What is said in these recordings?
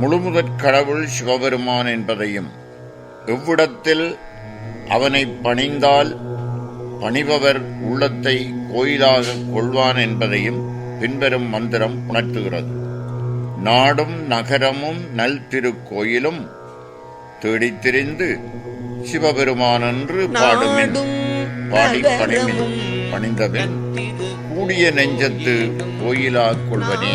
முழுமுதற் கடவுள் சிவபெருமான் என்பதையும் எவ்விடத்தில் அவனை பணிந்தால் பணிபவர் உள்ளத்தை கோயிலாக கொள்வான் என்பதையும் பின்வரும் மந்திரம் உணர்த்துகிறது. நாடும் நகரமும் நல் திருக்கோயிலும் தேடித் திரிந்து சிவபெருமானென்று பாடுமின் பாடி பணிமின் பணிந்தபின் கூடிய நெஞ்சத்து கோயிலா கொள்வனே.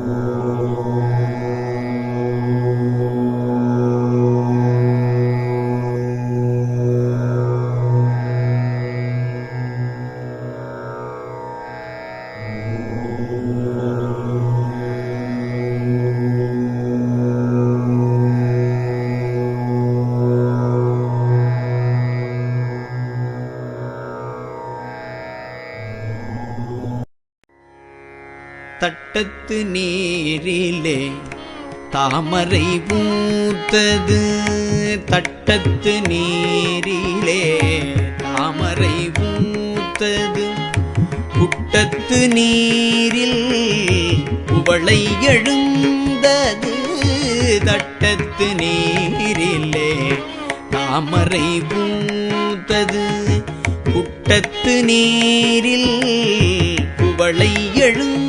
தட்டத்து நீரிலே தாமரை பூத்தது. தட்டத்து நீரிலே தாமரை பூத்தது. குட்டத்து நீரில் புவளை எழுந்தது. தட்டத்து நீரிலே தாமரை பூத்தது. குட்டத்து நீரில் புவளை எழுந்த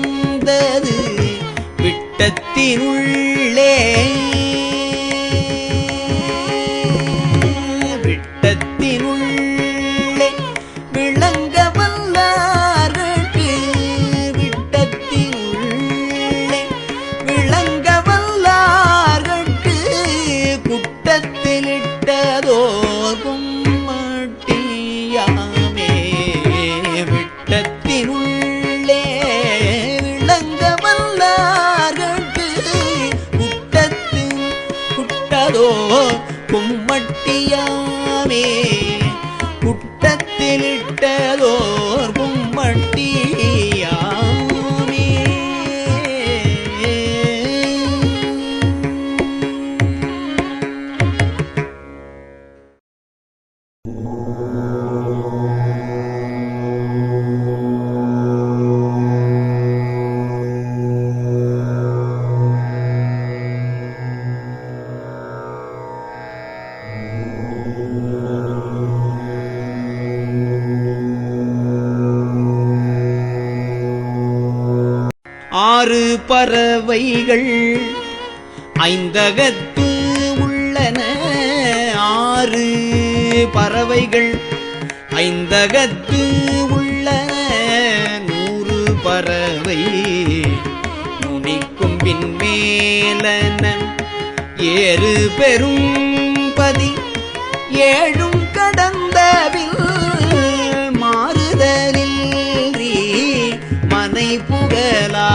விட்டத்தினுள்ளே விட்டத்தினுள்ளே கும்மட்டியாமே குட்டத்திலிட்டதோர் கும்மட்டியா பறவைகள் ஐந்தகத்து உள்ளன. ஆறு பறவைகள் ஐந்தகத்து உள்ளன. நூறு பறவை நுனிக்கும்பின் மேலன ஏறு பெரும் பதி ஏழும் கடந்தவில் மாறுதலில் மனை புகழா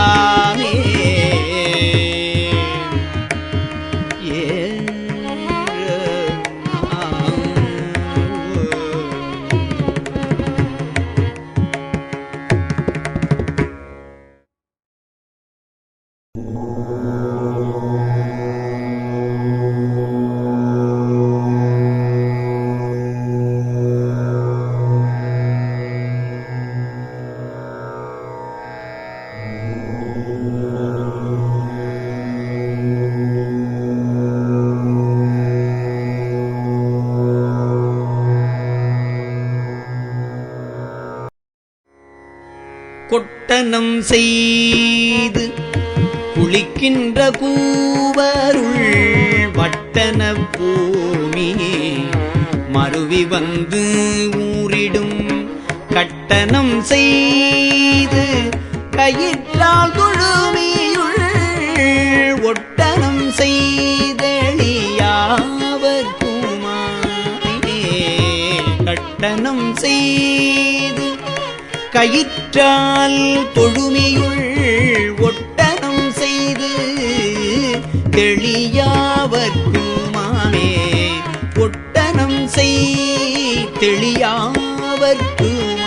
கொட்டனம் செய்து குளிக்கின்ற கூவருள் வட்டன பூமி மருவி வந்து ஊரிடும் கட்டணம் செய்து கயிற்றால் குழுமியுள் ஒட்டனம் செய்தெளியாவர்க்குமானே கட்டணம் செய்து கயிற்றால் தொழுமியுள் ஒட்டகம் செய்து தெளியாவர்க்குமாமே ஒட்டனம் செய் தெளியாவர்க்குமாமே